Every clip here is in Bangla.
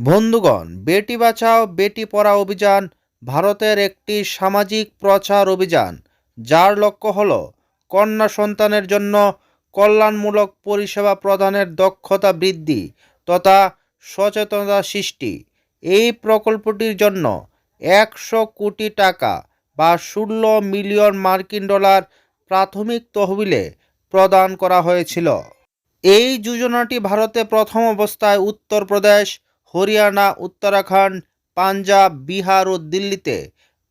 বন্ধুগণ, বেটি বাঁচাও, বেটি পড়া অভিযান ভারতের একটি সামাজিক প্রচার অভিযান, যার লক্ষ্য হল কন্যা সন্তানের জন্য কল্যাণমূলক পরিষেবা প্রদানের দক্ষতা বৃদ্ধি তথা সচেতনতা সৃষ্টি। এই প্রকল্পটির জন্য একশো কোটি টাকা বা ষোলো মিলিয়ন মার্কিন ডলার প্রাথমিক তহবিলে প্রদান করা হয়েছিল। এই যোজনাটি ভারতে প্রথম অবস্থায় উত্তরপ্রদেশ হরিয়ানা, উত্তরাখণ্ড, পাঞ্জাব, বিহার ও দিল্লিতে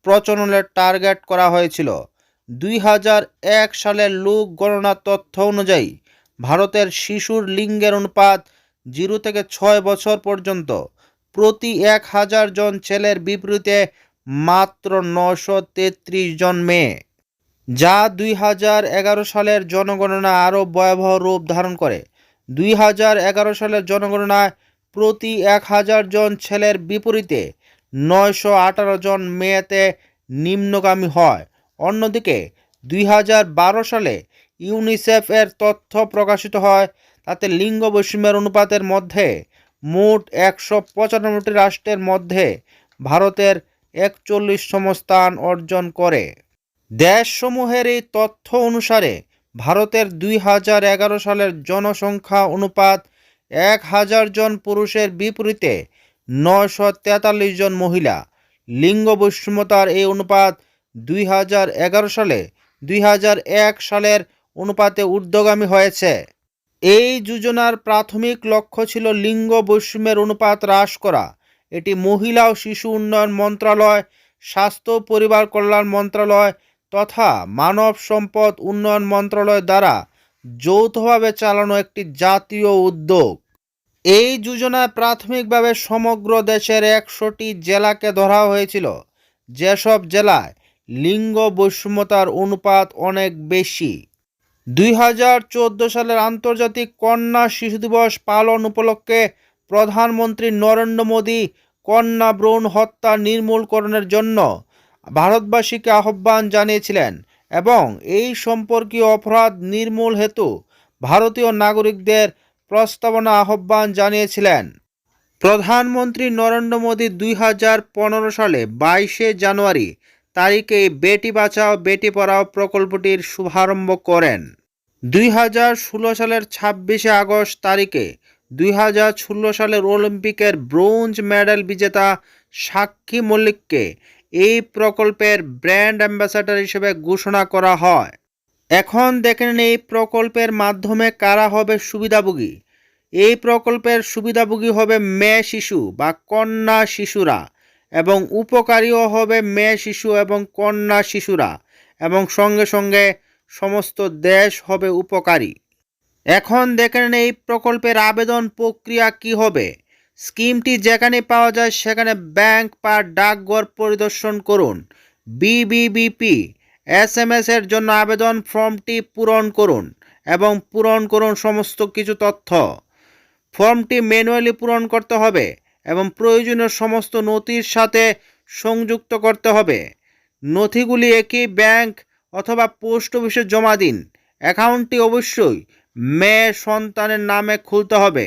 প্রচলনের টার্গেট করা হয়েছিল। দুই হাজার এক সালের লোক গণনা তথ্য অনুযায়ী ভারতের শিশুর লিঙ্গের অনুপাত জিরো থেকে ছয় বছর পর্যন্ত। প্রতি এক হাজার জন ছেলের বিপরীতে মাত্র নশো তেত্রিশ জন মেয়ে। যা দুই হাজার এগারো সালের জনগণনা আরও ভয়াবহ রূপ ধারণ করে। দুই হাজার এগারো সালের জনগণনায় প্রতি এক হাজার জন ছেলের বিপরীতে নয়শো আঠারো জন মেয়েতে নিম্নগামী হয়। অন্যদিকে, দুই হাজার বারো সালে ইউনিসেফ এর তথ্য প্রকাশিত হয়, তাতে লিঙ্গ বৈষম্যের অনুপাতের মধ্যে মোট একশো পঁচানব্বইটি রাষ্ট্রের মধ্যে ভারতের একচল্লিশতম স্থান অর্জন করে। দেশসমূহের এই তথ্য অনুসারে ভারতের দুই হাজার এগারো সালের জনসংখ্যা অনুপাত এক হাজার জন পুরুষের বিপরীতে নশো তেতাল্লিশ জন মহিলা। লিঙ্গ বৈষম্যতার এই অনুপাত দুই হাজার এগারো সালে, দুই হাজার এক সালের অনুপাতে ঊর্ধ্বগামী হয়েছে। এই যোজনার প্রাথমিক লক্ষ্য ছিল লিঙ্গ বৈষম্যের অনুপাত হ্রাস করা। এটি মহিলা ও শিশু উন্নয়ন মন্ত্রণালয় স্বাস্থ্য পরিবার কল্যাণ মন্ত্রণালয় তথা মানব সম্পদ উন্নয়ন মন্ত্রণালয় দ্বারা যৌথভাবে চালানো একটি জাতীয় উদ্যোগ। এই যোজনায় প্রাথমিকভাবে সমগ্র দেশের একশোটি জেলাকে ধরা হয়েছিল। যেসব জেলায় লিঙ্গ বৈষম্যতার অনুপাত অনেক বেশি। দুই হাজার চোদ্দ সালের আন্তর্জাতিক কন্যা শিশু দিবস পালন উপলক্ষে প্রধানমন্ত্রী নরেন্দ্র মোদী কন্যা ভ্রূণ হত্যা নির্মূলকরণের জন্য ভারতবাসীকে আহ্বান জানিয়েছিলেন। এবং এই সম্পর্কীয় অপরাধ নির্মূল হেতু ভারতীয় নাগরিকদের প্রস্তাবনা আহ্বান জানিয়েছিলেন। প্রধানমন্ত্রী নরেন্দ্র মোদী দুই হাজার পনেরো সালে বাইশে জানুয়ারি তারিখে বেটি বাঁচাও, বেটি পড়াও প্রকল্পটির শুভারম্ভ করেন। দুই হাজার ষোলো সালের ছাব্বিশে আগস্ট তারিখে দুই হাজার ষোলো সালের অলিম্পিকের ব্রোঞ্জ মেডেল বিজেতা সাক্ষী মল্লিককে এই প্রকল্পের ব্র্যান্ড অ্যাম্বাসাডার হিসেবে ঘোষণা করা হয়। এখন দেখেন এই প্রকল্পের মাধ্যমে কারা হবে সুবিধাভোগী। এই প্রকল্পের সুবিধাভোগী হবে মেয়ে শিশু বা কন্যা শিশুরা এবং উপকারীও হবে মেয়ে শিশু এবং কন্যা শিশুরা এবং সঙ্গে সঙ্গে সমস্ত দেশ হবে উপকারী। এখন দেখেন এই প্রকল্পের আবেদন প্রক্রিয়া কি হবে। স্কিমটি যেখানে পাওয়া যায় সেখানে ব্যাংক বা ডাকঘর পরিদর্শন করুন। বিবিবিপি এস এম এস এর জন্য আবেদন ফর্মটি পূরণ করুন এবং পূরণ করুন সমস্ত কিছু তথ্য। ফর্মটি ম্যানুয়ালি পূরণ করতে হবে এবং প্রয়োজনীয় সমস্ত নথির সাথে সংযুক্ত করতে হবে। নথিগুলি একই ব্যাংক অথবা পোস্ট অফিসে জমা দিন। অ্যাকাউন্টটি অবশ্যই মেয়ে সন্তানের নামে খুলতে হবে।